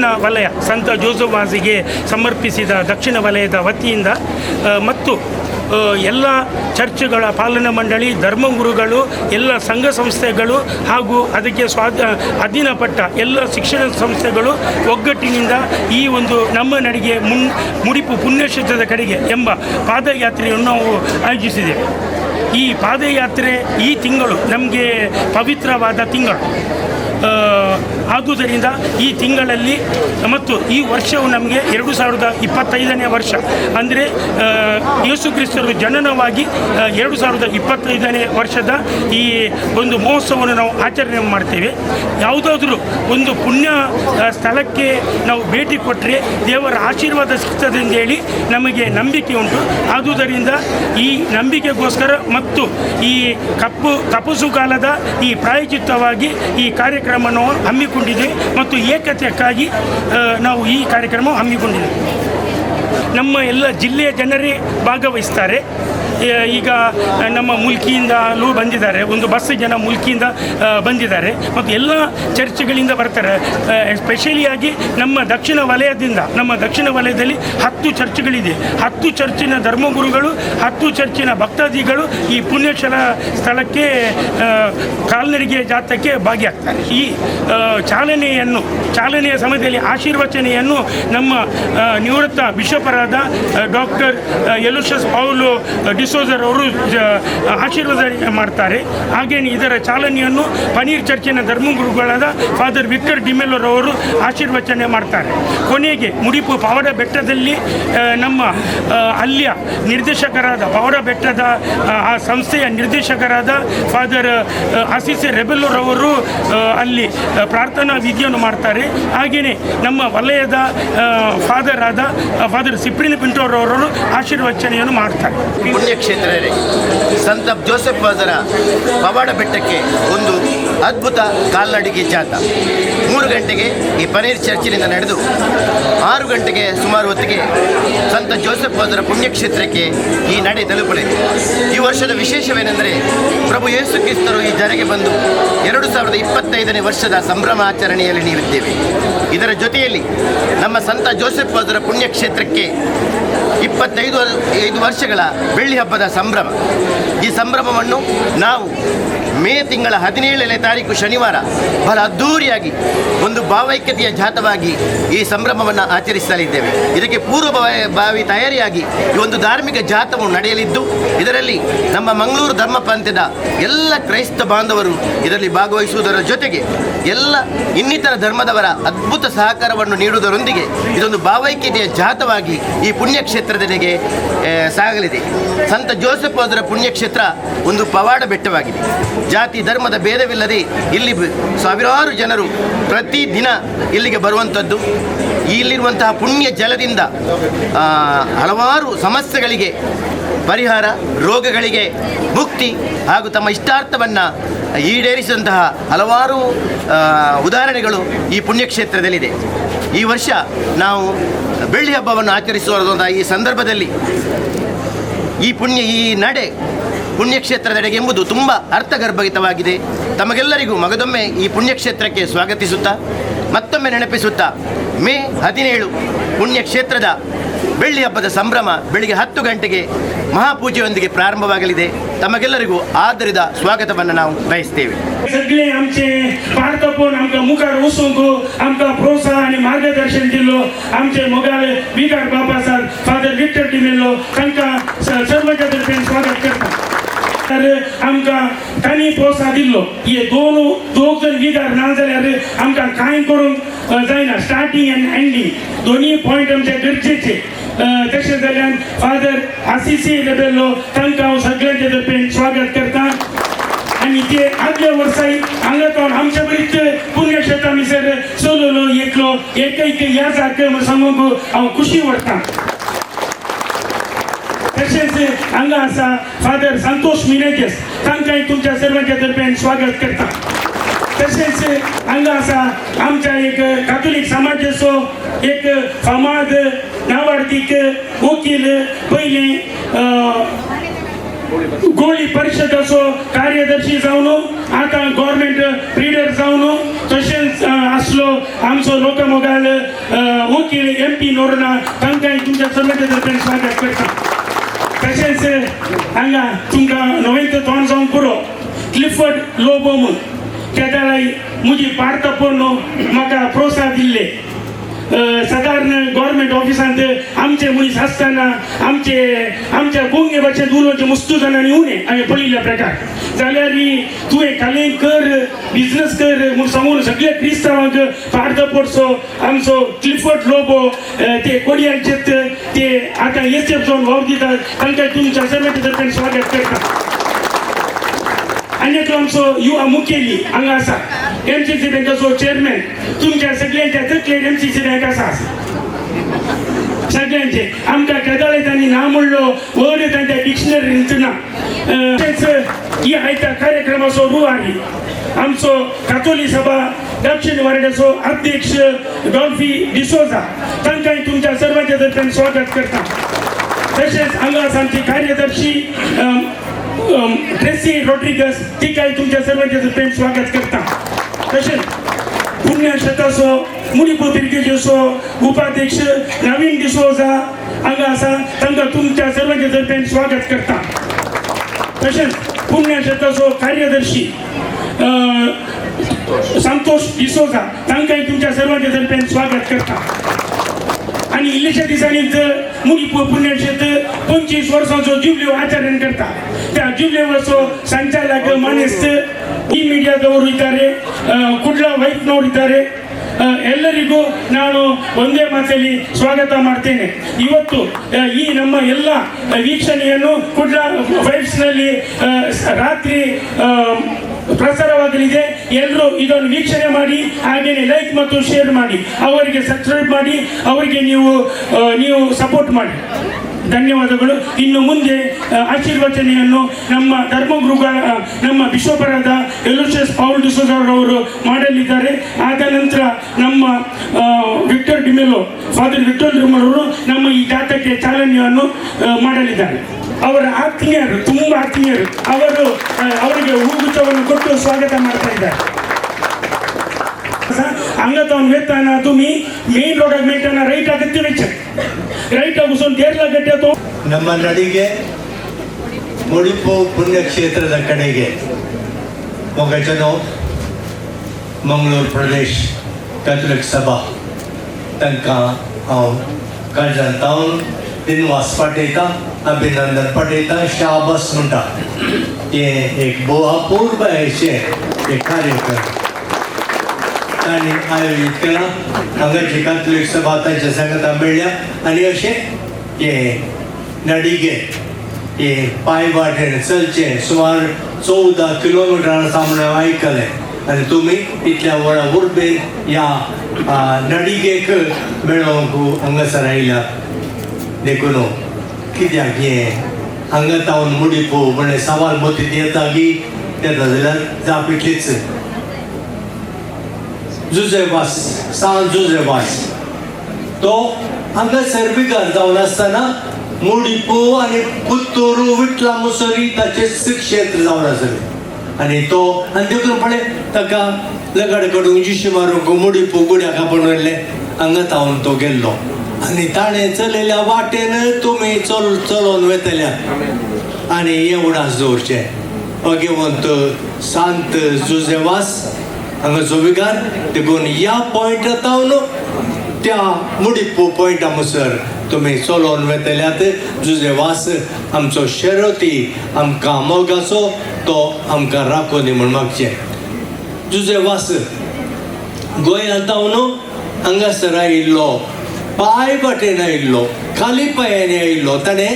ದಕ್ಷಿಣ ವಲಯ ಸಂತ ಜೋಸವಾಸಿಗೆ ಸಮರ್ಪಿಸಿದ ದಕ್ಷಿಣ ವಲಯದ ವತಿಯಿಂದ ಮತ್ತು ಎಲ್ಲ ಚರ್ಚ್ಗಳ ಪಾಲನಾ ಮಂಡಳಿ ಧರ್ಮಗುರುಗಳು ಎಲ್ಲ ಸಂಘ ಸಂಸ್ಥೆಗಳು ಹಾಗೂ ಅದಕ್ಕೆ ಸ್ವಾದ, ಅಧೀನಪಟ್ಟ ಎಲ್ಲ ಶಿಕ್ಷಣ ಸಂಸ್ಥೆಗಳು ಒಗ್ಗಟ್ಟಿನಿಂದ ಈ ಒಂದು ನಮ್ಮ ನಡಿಗೆ ಮುನ್, ಮುಡಿಪು ಪುಣ್ಯಕ್ಷೇತ್ರದ ಕಡೆಗೆ ಎಂಬ ಪಾದಯಾತ್ರೆಯನ್ನು ನಾವು ಆಯೋಜಿಸಿದ್ದೇವೆ. ಈ ಪಾದಯಾತ್ರೆ ಈ ತಿಂಗಳು ನಮಗೆ ಪವಿತ್ರವಾದ ತಿಂಗಳು. ಆದುದರಿಂದ ಈ ತಿಂಗಳಲ್ಲಿ ಮತ್ತು ಈ ವರ್ಷವು ನಮಗೆ ಎರಡು ಸಾವಿರದ ಇಪ್ಪತ್ತೈದನೇ ವರ್ಷ. ಅಂದರೆ ಯೇಸು ಕ್ರಿಸ್ತರು ಜನನವಾಗಿ ಎರಡು ಸಾವಿರದ ಇಪ್ಪತ್ತೈದನೇ ವರ್ಷದ ಈ ಒಂದು ಮಹೋತ್ಸವವನ್ನು ನಾವು ಆಚರಣೆ ಮಾಡ್ತೇವೆ. ಯಾವುದಾದ್ರೂ ಒಂದು ಪುಣ್ಯ ಸ್ಥಳಕ್ಕೆ ನಾವು ಭೇಟಿ ಕೊಟ್ಟರೆ ದೇವರ ಆಶೀರ್ವಾದ ಸಿಗ್ತದೆ ಅಂತೇಳಿ ನಮಗೆ ನಂಬಿಕೆ ಉಂಟು. ಆದುದರಿಂದ ಈ ನಂಬಿಕೆಗೋಸ್ಕರ ಮತ್ತು ಈ ಕಪ್ಪು ತಪಸ್ಸು ಕಾಲದ ಈ ಪ್ರಾಯೋಜಿತವಾಗಿ ಈ ಕಾರ್ಯಕ್ರಮವನ್ನು ಹಮ್ಮಿಕೊಂಡಿದೆ ಮತ್ತು ಏಕತೆಯಕ್ಕಾಗಿ ನಾವು ಈ ಕಾರ್ಯಕ್ರಮ ಹಮ್ಮಿಕೊಂಡಿದ್ದೇವೆ. ನಮ್ಮ ಎಲ್ಲ ಜಿಲ್ಲೆಯ ಜನರೇ ಭಾಗವಹಿಸ್ತಾರೆ. ಈಗ ನಮ್ಮ ಮುಲ್ಕಿಯಿಂದಲೂ ಬಂದಿದ್ದಾರೆ. ಒಂದು ಬಸ್ ಜನ ಮುಲ್ಕಿಯಿಂದ ಬಂದಿದ್ದಾರೆ. ಮತ್ತು ಎಲ್ಲ ಚರ್ಚ್ಗಳಿಂದ ಬರ್ತಾರೆ. ಎಸ್ಪೆಷಲಿಯಾಗಿ ನಮ್ಮ ದಕ್ಷಿಣ ವಲಯದಿಂದ, ನಮ್ಮ ದಕ್ಷಿಣ ವಲಯದಲ್ಲಿ ಹತ್ತು ಚರ್ಚ್ಗಳಿದೆ. ಹತ್ತು ಚರ್ಚಿನ ಧರ್ಮಗುರುಗಳು, ಹತ್ತು ಚರ್ಚಿನ ಭಕ್ತಾದಿಗಳು ಈ ಪುಣ್ಯಕ್ಷರ ಸ್ಥಳಕ್ಕೆ ಕಾಲ್ನಡಿಗೆ ಜಾಥಕ್ಕೆ ಭಾಗಿಯಾಗ್ತಾರೆ. ಈ ಚಾಲನೆಯನ್ನು, ಚಾಲನೆಯ ಸಮಯದಲ್ಲಿ ಆಶೀರ್ವಚನೆಯನ್ನು ನಮ್ಮ ನಿವೃತ್ತ ಬಿಷಪರಾದ ಡಾಕ್ಟರ್ ಎಲುಷಸ್ ಪೌಲು ಡಿಸೋಜರ್ ಅವರು ಆಶೀರ್ವಾದ ಮಾಡ್ತಾರೆ. ಹಾಗೆಯೇ ಇದರ ಚಾಲನೆಯನ್ನು ಪನೀರ್ ಚರ್ಚಿನ ಧರ್ಮಗುರುಗಳಾದ ಫಾದರ್ ವಿಕ್ಟರ್ ಡಿಮೆಲ್ಲರ್ ಅವರು ಆಶೀರ್ವಚನೆ ಮಾಡ್ತಾರೆ. ಕೊನೆಗೆ ಮುಡಿಪು ಪವಾಡ ಬೆಟ್ಟದಲ್ಲಿ ನಮ್ಮ ಅಲ್ಲಿಯ ನಿರ್ದೇಶಕರಾದ ಪವಾಡ ಬೆಟ್ಟದ ಆ, ಸಂಸ್ಥೆಯ ನಿರ್ದೇಶಕರಾದ ಫಾದರ್ ಆಸಿಸೆ ರೆಬೆಲ್ಲರ್ ಅವರು ಆ, ಅಲ್ಲಿ ಪ್ರಾರ್ಥನಾ ವಿಧಿಯನ್ನು ಮಾಡ್ತಾರೆ. ಹಾಗೆಯೇ ನಮ್ಮ ವಲಯದ ಫಾದರ್ ಆದ ಫಾದರ್ ಸಿಪ್ರಿನ್ ಪಿಂಟೋರ್ ಅವರು ಆಶೀರ್ವಚನೆಯನ್ನು ಮಾಡ್ತಾರೆ. ಪುಣ್ಯಕ್ಷೇತ್ರರೇ ಸಂತ ಜೋಸೆಫ್ ಬಾಜರ ಪವಾಡ ಬೆಟ್ಟಕ್ಕೆ ಒಂದು ಅದ್ಭುತ ಕಾಲ್ನಡಿಗೆ ಜಾತ ಮೂರು ಗಂಟೆಗೆ ಈ ಪನೀರ್ ಚರ್ಚಿನಿಂದ ನಡೆದು ಆರು ಗಂಟೆಗೆ ಸುಮಾರು ಹೊತ್ತಿಗೆ ಸಂತ ಜೋಸೆಫ್ ಬಾಜರ ಪುಣ್ಯಕ್ಷೇತ್ರಕ್ಕೆ ಈ ನಡೆ ತಲುಪಲಿದೆ. ಈ ವರ್ಷದ ವಿಶೇಷವೇನೆಂದರೆ ಪ್ರಭು ಯೇಸು ಕ್ರಿಸ್ತರು ಈ ಜನಗೆ ಬಂದು ಎರಡು ಸಾವಿರದ ಇಪ್ಪತ್ತೈದನೇ ವರ್ಷದ ಸಂಭ್ರಮಾಚರಣೆಯಲ್ಲಿ ನೀಡಿದ್ದೇವೆ ಇದರ ಜೊತೆಯಲ್ಲಿ ನಮ್ಮ ಸಂತ ಜೋಸೆಫ್ ಬಾಜರ ಪುಣ್ಯಕ್ಷೇತ್ರಕ್ಕೆ ಇಪ್ಪತ್ತೈದು, ಐದು ವರ್ಷಗಳ ಬೆಳ್ಳಿ ಹಬ್ಬದ ಸಂಭ್ರಮ. ಈ ಸಂಭ್ರಮವನ್ನು ನಾವು ಮೇ ತಿಂಗಳ ಹದಿನೇಳನೇ ತಾರೀಕು ಶನಿವಾರ ಬಹಳ ಅದ್ಧೂರಿಯಾಗಿ ಒಂದು ಭಾವೈಕ್ಯತೆಯ ಜಾತವಾಗಿ ಈ ಸಂಭ್ರಮವನ್ನು ಆಚರಿಸಲಿದ್ದೇವೆ. ಇದಕ್ಕೆ ಪೂರ್ವಭಾವಿ ಭಾವಿ ತಯಾರಿಯಾಗಿ ಈ ಒಂದು ಧಾರ್ಮಿಕ ಜಾತವು ನಡೆಯಲಿದ್ದು, ಇದರಲ್ಲಿ ನಮ್ಮ ಮಂಗಳೂರು ಧರ್ಮ ಪಂಥದ ಎಲ್ಲ ಕ್ರೈಸ್ತ ಬಾಂಧವರು ಇದರಲ್ಲಿ ಭಾಗವಹಿಸುವುದರ ಜೊತೆಗೆ ಎಲ್ಲ ಇನ್ನಿತರ ಧರ್ಮದವರ ಅದ್ಭುತ ಸಹಕಾರವನ್ನು ನೀಡುವುದರೊಂದಿಗೆ ಇದೊಂದು ಭಾವೈಕ್ಯತೆಯ ಜಾತವಾಗಿ ಈ ಪುಣ್ಯಕ್ಷೇತ್ರದೆಡೆಗೆ ಸಾಗಲಿದೆ. ಸಂತ ಜೋಸೆಫ್ ಅವರ ಪುಣ್ಯಕ್ಷೇತ್ರ ಒಂದು ಪವಾಡ ಬೆಟ್ಟವಾಗಿದೆ. ಜಾತಿ ಧರ್ಮದ ಭೇದವಿಲ್ಲದೆ ಇಲ್ಲಿ ಸಾವಿರಾರು ಜನರು ಪ್ರತಿ ದಿನ ಇಲ್ಲಿಗೆ ಬರುವಂಥದ್ದು. ಇಲ್ಲಿರುವಂತಹ ಪುಣ್ಯ ಜಲದಿಂದ ಹಲವಾರು ಸಮಸ್ಯೆಗಳಿಗೆ ಪರಿಹಾರ, ರೋಗಗಳಿಗೆ ಮುಕ್ತಿ ಹಾಗೂ ತಮ್ಮ ಇಷ್ಟಾರ್ಥವನ್ನು ಈಡೇರಿಸಿದಂತಹ ಹಲವಾರು ಉದಾಹರಣೆಗಳು ಈ ಪುಣ್ಯಕ್ಷೇತ್ರದಲ್ಲಿದೆ. ಈ ವರ್ಷ ನಾವು ಬೆಳ್ಳಿ ಹಬ್ಬವನ್ನು ಆಚರಿಸುವ ಈ ಸಂದರ್ಭದಲ್ಲಿ ಈ ಪುಣ್ಯ, ಈ ನಡೆ ಪುಣ್ಯಕ್ಷೇತ್ರದೆಡೆಗೆ ಎಂಬುದು ತುಂಬ ಅರ್ಥಗರ್ಭರಿತವಾಗಿದೆ ತಮಗೆಲ್ಲರಿಗೂ ಮಗದೊಮ್ಮೆ ಈ ಪುಣ್ಯಕ್ಷೇತ್ರಕ್ಕೆ ಸ್ವಾಗತಿಸುತ್ತಾ ಮತ್ತೊಮ್ಮೆ ನೆನಪಿಸುತ್ತಾ ಮೇ ಹದಿನೇಳು ಪುಣ್ಯಕ್ಷೇತ್ರದ ಬೆಳ್ಳಿ ಹಬ್ಬದ ಸಂಭ್ರಮ ಬೆಳಿಗ್ಗೆ ಹತ್ತು ಗಂಟೆಗೆ ಮಹಾಪೂಜೆಯೊಂದಿಗೆ ಪ್ರಾರಂಭವಾಗಲಿದೆ ತಮಗೆಲ್ಲರಿಗೂ ಆದರಿದ ಸ್ವಾಗತವನ್ನು ನಾವು ಬಯಸ್ತೇವೆ सगळे आमचे पार्थपोन आमकां मुखार वचूंक आमकां प्रोत्साहन आनी मार्गदर्शन दिल्लो आमचे मोगाले विकार बाबा साहेब फादर विक्टर डिमेल्लो तांकां स- सर्वांच्या तर्फेन स्वागत करता तर आमकां तांणी प्रोत्साहन दिल्लो. ये दोन दोग जर विकार ना जाल्यार आमकां कांय करूंक जायना. स्टार्टींग एंड एंडींग दोनी पॉयंट आमचे गरजेचे. अ, तशें जाल्यार फादर आसिसी लेबेल्लो तांकां हांव सगळ्यांच्या तर्फेन स्वागत करता. आणि ते आदल्या वर्साई तो आमच्या बरीच पुण्यक्षेत्रां सर चललो येतलो एक एक या सारखे समोर हांव खुशी वाडटा हांगा आसा फादर संतोष मिनेजेस तांकांय तुमच्या सर्वांच्या तर्फेन स्वागत करता. तशेंच हांगा आसा आमच्या एक कातोलीक समाजाचो एक फामाद नावार्थीक वकील पयलें गोळी गोळी परिषदाचो कार्यदर्शी जावन आता गव्हर्मेंट रिडर जावन तशेंच आसलो आमचो लोकमोगाल वकील एम पी नोरना तांकांय तुमच्या सर्वांच्या तर्फे स्वागत करता. Tășense, anga, tunga, 90,000 puro, Clifford Lobom, kedalai, mugi parta porno, maka prosa dille. सादारण गव्हर्मेंट ऑफिसांत आमचे मनीस आसतना आमचे आमच्या गोंगे भाशेंत उलोवचे मस्तू जाणांनी उणे हांवें पळयल्ले प्रकार. जाल्यार ही तुवें कालें कर बिझनस कर म्हूण सांगून सगळे क्रिस्तांवांक पार्थ पडसो आमचो क्लिफर्ड लोबो ते कोडयांचेत ते आतां एसएफ जावन वाव दितात. तांकां तुमच्या सर्वांच्या तर्फे स्वागत करता आनी तो आमचो युवा मुखेली हांगा आसा एमसीसी सी बँकाचो चेअरमॅन तुमच्या सगळ्यांचे आमकां केदाळे तांणी ना म्हणलो वर्ड तांच्या डिक्शनरींत ना अं, ही आयच्या कार्यक्रमाचो रुवारी आमचो कातोली सभा दक्षिण वार्डाचो अध्यक्ष डॉल्फी डिसोजा तांकांय तुमच्या सर्वांच्या तर्फे स्वागत करता तशेंच हांगा आसा आमची कार्यदर्शी ट्रेसी रॉड्रिगस तिकाय तुमच्या सर्वांच्या तर्फे स्वागत करता तशेंच तसेच पुण्यशताचो मुनिपू पिरकेचो उपाध्यक्ष नवीन डिसोजा हांगा आसा तांकां तुमच्या सर्वांच्या तर्फे स्वागत करता तसेच पुण्यशताचो कार्यदर्शी अ, संतोष डिसोजा तांकांय तुमच्या सर्वांच्या तर्फे स्वागत करता आणि इल्लेशा दिसांनी मुली पुण्यक्षेत्र पंचवीस वर्सांचो जुबली आचरण करता त्या जुबलेवरचो संचालक ಮಾನ್ಯಸ್ಥ ಈ ಮೀಡಿಯಾದವರು ಇದ್ದಾರೆ ಆ, ಕುಡ್ಲ ವೈಫ್ನವರು ಆ, ಎಲ್ಲರಿಗೂ ನಾನು ಒಂದೇ ಮಾತಲ್ಲಿ ಸ್ವಾಗತ ಮಾಡ್ತೇನೆ. ಇವತ್ತು ಈ ನಮ್ಮ ಎಲ್ಲ ವೀಕ್ಷಣೆಯನ್ನು ಕುಡ್ಲ ವೈಬ್ಸ್ನಲ್ಲಿ ರಾತ್ರಿ ಪ್ರಸಾರವಾಗಲಿದೆ. ಎಲ್ಲರೂ ಇದನ್ನು ವೀಕ್ಷಣೆ ಮಾಡಿ ಹಾಗೆಯೇ ಲೈಕ್ ಮತ್ತು ಶೇರ್ ಮಾಡಿ, ಅವರಿಗೆ ಸಬ್ಸ್ಕ್ರೈಬ್ ಮಾಡಿ, ಅವರಿಗೆ ನೀವು ನೀವು ಸಪೋರ್ಟ್ ಮಾಡಿ. ಧನ್ಯವಾದಗಳು. ಇನ್ನು ಮುಂದೆ ಆಶೀರ್ವಚನೆಯನ್ನು ನಮ್ಮ ಧರ್ಮಗುರುಗಳ ನಮ್ಮ ವಿಶ್ವಪರಾದ ಎಲೋಶಿಯಸ್ ಪೌಲ್ ಡಿಸೋಜರ್ ಅವರು ಮಾಡಲಿದ್ದಾರೆ. ಆದ ನಂತರ ನಮ್ಮ ವಿಕ್ಟರ್ ಡಿಮೆಲೋ, ಫಾದರ್ ವಿಕ್ಟರ್ ಅವರು ನಮ್ಮ ಈ ಜಾತಕ್ಕೆ ಚಾಲನೆಯನ್ನು ಮಾಡಲಿದ್ದಾರೆ. ಅವರ ಆತ್ಮೀಯರು, ತುಂಬ ಆತ್ಮೀಯರು, ಅವರು ಅವರಿಗೆ ಹೂಗುಚ್ಛವನ್ನು ಕೊಟ್ಟು ಸ್ವಾಗತ ಮಾಡ್ತಾ ಇದ್ದಾರೆ. हांगा जावन वेताना तुम्ही मेन रोडाक मेळटाना रायटाक तिवेचे रायटाक वचून देरला गड्ड्या तो ನಮ್ಮ ನಡಿಗೆ ಮುಡಿಪು ಪುಣ್ಯಕ್ಷೇತ್ರದ ಕಡೆಗೆ ಮೊಗಚನೋ ಮಂಗಳೂರು ಪ್ರದೇಶ್ ಕಥಲಿಕ್ ಸಭಾ ತನಕ हांव काळजान तावन दिनवास पाठयता अभिनंदन पाठयता शाबस म्हणटा हे एक भोव अपूर्व अशें हे कार्यक्रम तांणी आयोजित केला. हांगाची कातलीक सभा तांच्या सांगता मेळ्ळ्या आनी अशें हे नडिगे हे पांय वाटेन चलचे सुमार चौदा किलोमिटर सामने आयकले आनी तुमी इतल्या व्हडा उर्बेन ह्या आ, नडिगेक मेळोवंक हांगासर आयल्या देखून कित्याक हे हांगा तावन पोव म्हणे सवाल मती येता की येता जाल्यार जाप इतलीच जुजेवास सांग जुजेवास तो हांगा सर्बिकार जावन आसतना मुडिपू आनी पुत्तूरू विटला मुसरी ताचे क्षेत्र जावन आसले आनी तो आनी देखून पळय ताका लगडकडून जिशी मारूंक मुडिपू गुड्याक आपण हांगा तावन तो गेल्लो. आनी ताणें चलयल्या वाटेन तुमी चल चलोन वेतल्या. आनी हे उडास दवरचे अगेवंत सांत जुजेवास हांगाचो विकार देखून ह्या पॉयंटा तावन त्या मुडिपू पॉयंटा मुसर तुमी चलोन वेतल्यात जुजे वास आमचो शेरोती आमकां मोगाचो तो आमकां राखोनी म्हूण मागचे जुजे वास गोंयांत तावन हांगासर आयिल्लो पांय वाटेन आयिल्लो खाली पांयांनी आयिल्लो ताणें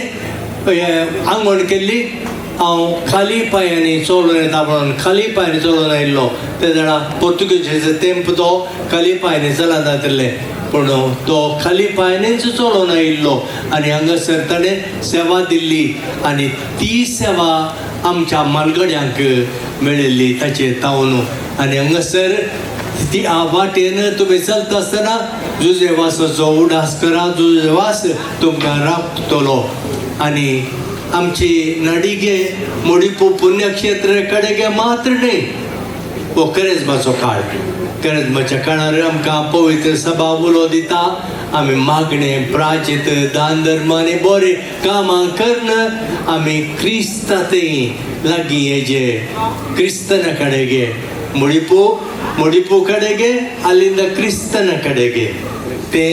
आंगवण केल्ली हांव खाली पांयांनी चलोवन येता म्हणून खाली पांयांनी चलोवन आयिल्लो ते जाणा पोर्तुगेजीचो तेंप तो खाली पांयांनी चलत आशिल्ले पूण तो खाली पांयांनीच चलोवन आयिल्लो आनी हांगासर ताणें सेवा दिल्ली आनी ती सेवा आमच्या मालगड्यांक मेळिल्ली ताचे तावन. आनी हांगासर ती आ वाटेन तुमी चलता आसतना जुजेवासाचो उडास करा जुजेवास तुमकां राखतलो आनी आमची नडिगे मुडिपू पुण्यक्षेत्र कडेगे मात्र न्ही वो करेजमाचो काळ. करेजमाच्या काळार आमकां पवित्र सभा उलो दिता आमी मागणे प्राचित दान धर्म आनी बरे कामां करन आमी क्रिस्तांतय लागीं हेजे क्रिस्तना कडेन गे मुडिपू मुडिपू कडेन गे अलिंद क्रिस्तना कडेन गे ते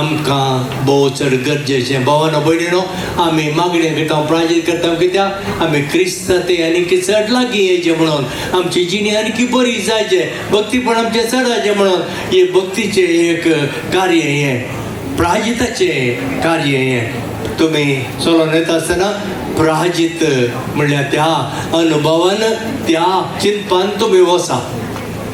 आमकां भोव चड गरजेचें भोवानो भयणीनो आमी मागणी करता प्राजीत करता कित्याक आमी क्रिस्तांते आनी चड लागीं येचे म्हणून आमची जिणी आनी बरी जायचे भक्तीपण आमचे चडाचें म्हणून हे भक्तीचें एक कार्य हें प्राजिताचें कार्य हें तुमी चलोन येता आसतना प्राजित म्हणल्यार त्या अनुभवान त्या चिंतपान तुमी वसा.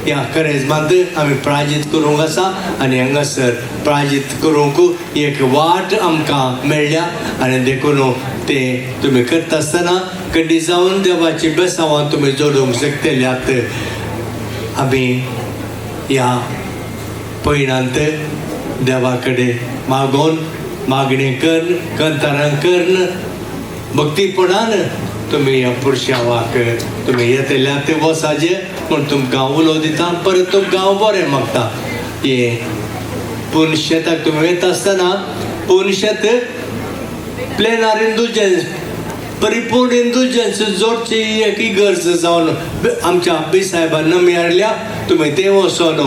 या करेजमांत आमी प्राजीत करूंक आसा आनी हांगासर प्राजीत करूंक एक वाट आमकां मेळ्ळ्या आनी देखून ते तुमी करता आसतना कडी जावन देवाची बेसांवां तुमी जोडूंक शकतल्यात. आमी ह्या पयणांत देवा कडेन मागोवन मागणी कर कंतारां कर्ण भक्तीपणान तुमी ह्या पुरुशावाक तुमी येतल्या ते वसाचे पूण तुमकां उलो दिता परत तुमकां हांव बरें मागता हे पूण शेताक तुमी येता आसतना पूण शेत प्लेनार इंडुलजन्स परिपूर्ण इंडुलजन्स जोडची एक गरज जावन आमच्या बी साहेबांना मेळल्या तुमी ते वचोन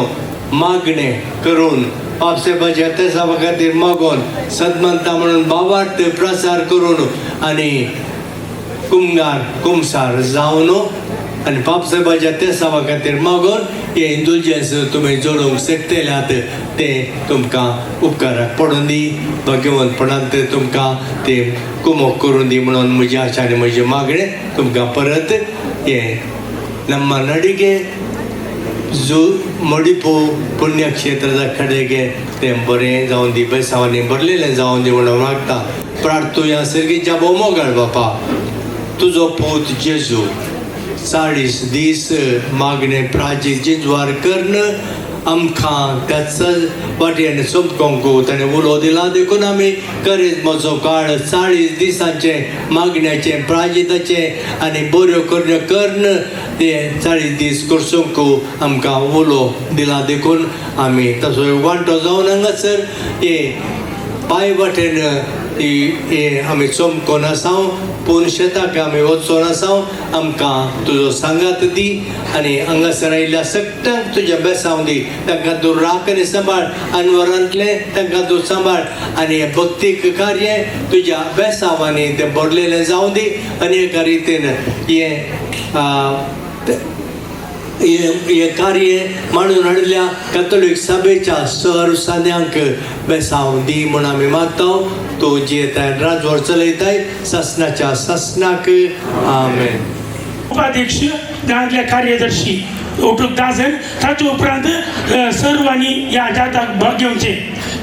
मागणे करून आपसेबाजी तेसा खातीर मगोन सदमंता म्हणून बाबाट प्रसार करून आनी कुमगार कुमसार जावन आनी पापसे ते सावा खातीर मागून हे इंदुलजेस तुमी जोडूंक शकतल्यात ते तुमकां उपकाराक पडून दी भाग्यवंतपणान ते तुमकां ते कुमोक करून दी म्हणून म्हजी आशा आनी म्हजी मागणें तुमकां परत हे नम्मा नडिगे जू मडिपू पुण्यक्षेत्राचा खडेगे ते बरें जावन दी बेसावांनी भरलेलें जावन दी म्हणून मागता प्रार्थूया सर्गीच्या बोमो मोगाळ बापा. तुजो पूत जेजू. चाळीस दीस मागणे प्राची जिंजवार कर्ण आमकां त्याच वाटेन सोंपकोंक ताणें उलो दिला. देखून आमी करीत म्हजो काळ चाळीस दिसांचे मागण्याचे प्राजिताचे आनी बऱ्यो करण्यो करन ते चाळीस दीस करसूंकू आमकां उलो दिला. देखून आमी तसो वांटो जावन हांगासर हे पांय वाटेन आमी चमको आसाव पूण शेताक आमी वचोन आसाव आमकां तुजो सांगात दी आनी हांगासर आयिल्ल्या सगळ्यांक तुज्या बेसांव दी. तांकां तूं राख आनी सांबाळ अनवरांतले तांकां तूं सांबाळ आनी हें भक्तीक कार्य तुज्या बेसांवांनी तें भरलेलें जावं दी. आनी एका रितीन हें हे कार्य मांडून हाडिल्ल्या कॅथोलीक सभेच्या सर्वसान्यांक बेसांव दी म्हूण आमी मागता तूं जे राजवड चलयताय ससनाच्या ससनाक आमेन. उपाध्यक्ष गांवांतले कार्यदर्शी उपलब्ध दासन. ताचे उपरांत सर्वांनी ह्या जाताक भाग घेवचे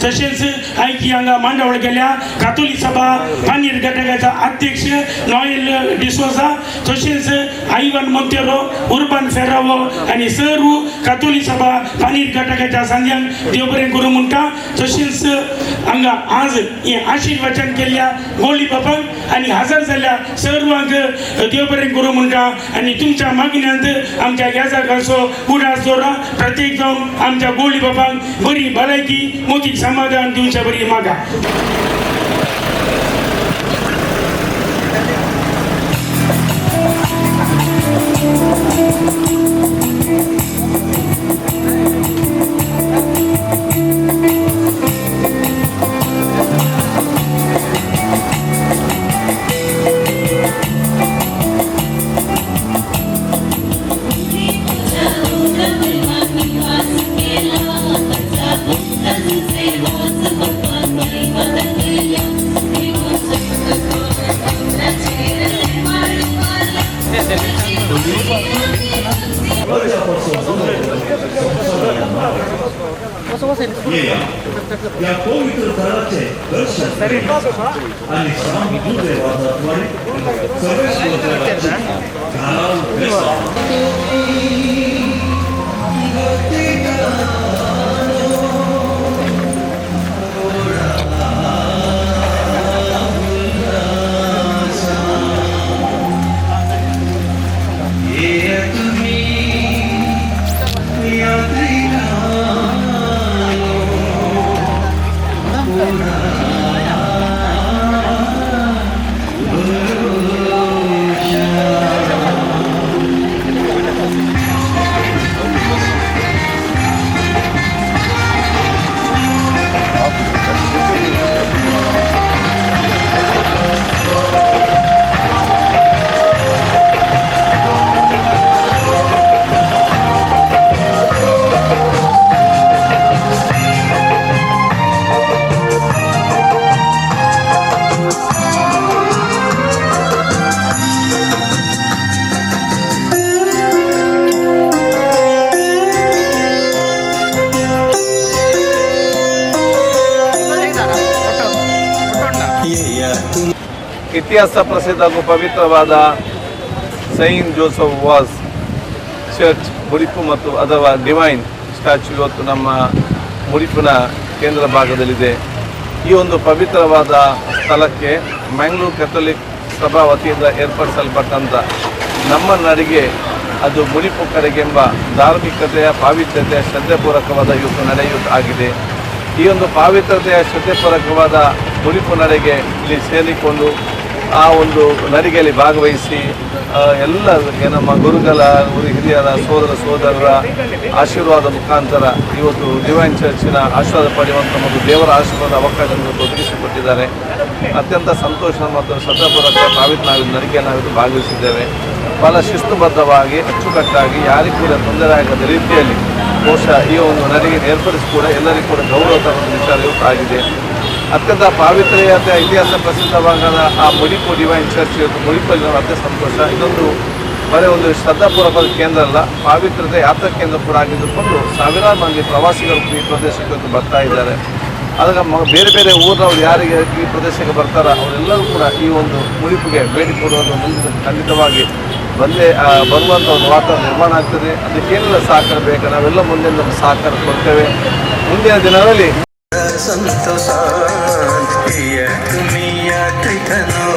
तशेंच आयकी हांगा मांडावळ गेल्या कातोली सभा पानीर घटकाचा अध्यक्ष नॉयल डिसोजा तशेंच आईवान मोंतेरो उर्बान फेरावो आनी सर्व कातोली सभा पानीर घटकाच्या सांग्यांक देव बरें करूं म्हणटा तशेंच हांगा आज हे आशीर्वचन केल्या गोळी बापाक आनी हजर जाल्ल्या सर्वांक देव बरें करूं म्हणटा आनी तुमच्या मागण्यांत आमच्या ह्या जागाचो उडास जोरा प्रत्येक जाऊन आमच्या गोळी बाबा बरी भलायकी मोठी समाधान दिवच्या बरी मागा. ಇತಿಹಾಸ ಪ್ರಸಿದ್ಧ ಹಾಗೂ ಪವಿತ್ರವಾದ ಸೈಂಟ್ ಜೋಸಫ್ ವಾಸ್ ಚರ್ಚ್ ಮುಡಿಪು ಮತ್ತು ಅಥವಾ ಡಿವೈನ್ ಸ್ಟ್ಯಾಚ್ಯೂ ಇವತ್ತು ನಮ್ಮ ಮುಡಿಪಿನ ಕೇಂದ್ರ ಭಾಗದಲ್ಲಿದೆ. ಈ ಒಂದು ಪವಿತ್ರವಾದ ಸ್ಥಳಕ್ಕೆ ಮ್ಯಾಂಗ್ಳೂರು ಕೆಥೋಲಿಕ್ ಸಭಾ ವತಿಯಿಂದ ಏರ್ಪಡಿಸಲ್ಪಟ್ಟಂಥ ನಮ್ಮ ನಡಿಗೆ ಅದು ಮುಡಿಪು ಕಡೆಗೆಂಬ ಧಾರ್ಮಿಕತೆಯ, ಪಾವಿತ್ರ್ಯತೆಯ ಶ್ರದ್ಧೆಪೂರ್ವಕವಾದ ಇವತ್ತು ನಡೆಯುವುದು ಆಗಿದೆ ಈ ಒಂದು ಪಾವಿತ್ರತೆಯ ಶ್ರದ್ಧೆಪೂರ್ವಕವಾದ ಮುಡಿಪು ನಡೆಗೆ ಇಲ್ಲಿ ಸೇರಿಕೊಂಡು ಆ ಒಂದು ನಡಿಗೆಯಲ್ಲಿ ಭಾಗವಹಿಸಿ ಎಲ್ಲ ನಮ್ಮ ಗುರುಗಳ, ಗುರು ಹಿರಿಯರ, ಸೋದರ, ಸೋದರರ ಆಶೀರ್ವಾದ ಮುಖಾಂತರ ಇವತ್ತು ಡಿವೈನ್ ಚರ್ಚಿನ ಆಶೀರ್ವಾದ ಪಡೆಯುವಂಥ ಮತ್ತು ದೇವರ ಆಶೀರ್ವಾದ ಅವಕಾಶವನ್ನು ಒದಗಿಸಿಕೊಟ್ಟಿದ್ದಾರೆ. ಅತ್ಯಂತ ಸಂತೋಷ ಮತ್ತು ಶ್ರದ್ಧಾಪೂರ್ವಕ ನಾವಿದ್ದು ನಾವು ನಡಿಗೆಯಲ್ಲಿ ನಾವಿದು ಭಾಗವಹಿಸಿದ್ದೇವೆ. ಬಹಳ ಶಿಸ್ತುಬದ್ಧವಾಗಿ, ಅಚ್ಚುಕಟ್ಟಾಗಿ, ಯಾರಿಗೂ ಕೂಡ ತೊಂದರೆ ಆಗದ ರೀತಿಯಲ್ಲಿ ಬಹುಶಃ ಈ ಒಂದು ನಡಿಗೆ ಏರ್ಪಡಿಸಿ ಕೂಡ ಎಲ್ಲರಿಗೂ ಕೂಡ ಗೌರವ ತರುವ ವಿಚಾರ ಇವತ್ತು ಆಗಿದೆ ಅತ್ಯಂತ ಪಾವಿತ್ರ್ಯತೆ ಇತಿಹಾಸ ಪ್ರಸಿದ್ಧವಾದ ಆ ಮುಡಿಪು ಡಿವೈನ್ ಚರ್ಚ್ ಮುಡಿಪಲ್ಲಿ ನಾವು ಅತ್ಯಂತ ಸಂತೋಷ. ಇದೊಂದು ಬರೀ ಒಂದು ಶ್ರದ್ಧಾಪೂರ್ವಕದ ಕೇಂದ್ರ ಅಲ್ಲ ಪಾವಿತ್ರ್ಯತೆ ಯಾತ್ರಾ ಕೇಂದ್ರ ಕೂಡ ಆಗಿದ್ದುಕೊಂಡು ಸಾವಿರಾರು ಮಂದಿ ಪ್ರವಾಸಿಗರು ಈ ಪ್ರದೇಶಕ್ಕೆ ಬರ್ತಾ ಇದ್ದಾರೆ. ಆದಾಗ ಬೇರೆ ಬೇರೆ ಊರಿನವ್ರು ಯಾರಿಗೆ ಈ ಪ್ರದೇಶಕ್ಕೆ ಬರ್ತಾರ, ಅವರೆಲ್ಲರೂ ಕೂಡ ಈ ಒಂದು ಮುಡಿಪಿಗೆ ಭೇಟಿ ಕೊಡುವಂಥ ಮುಂದೆ ಖಂಡಿತವಾಗಿ ಬಂದೇ ಬರುವಂಥ ಒಂದು ವಾತಾವರಣ ನಿರ್ಮಾಣ ಆಗ್ತದೆ. ಅದಕ್ಕೇನೆಲ್ಲ ಸಹಕಾರ ಬೇಕು? ನಾವೆಲ್ಲ ಮುಂದೆ ನಮ್ಮ ಸಹಕಾರ ಕೊಡ್ತೇವೆ. ಮುಂದಿನ ದಿನಗಳಲ್ಲಿ ಸಂತೋಷ ಪ್ರಿಯ ತುಮಿಯ ತ್ರಿತನು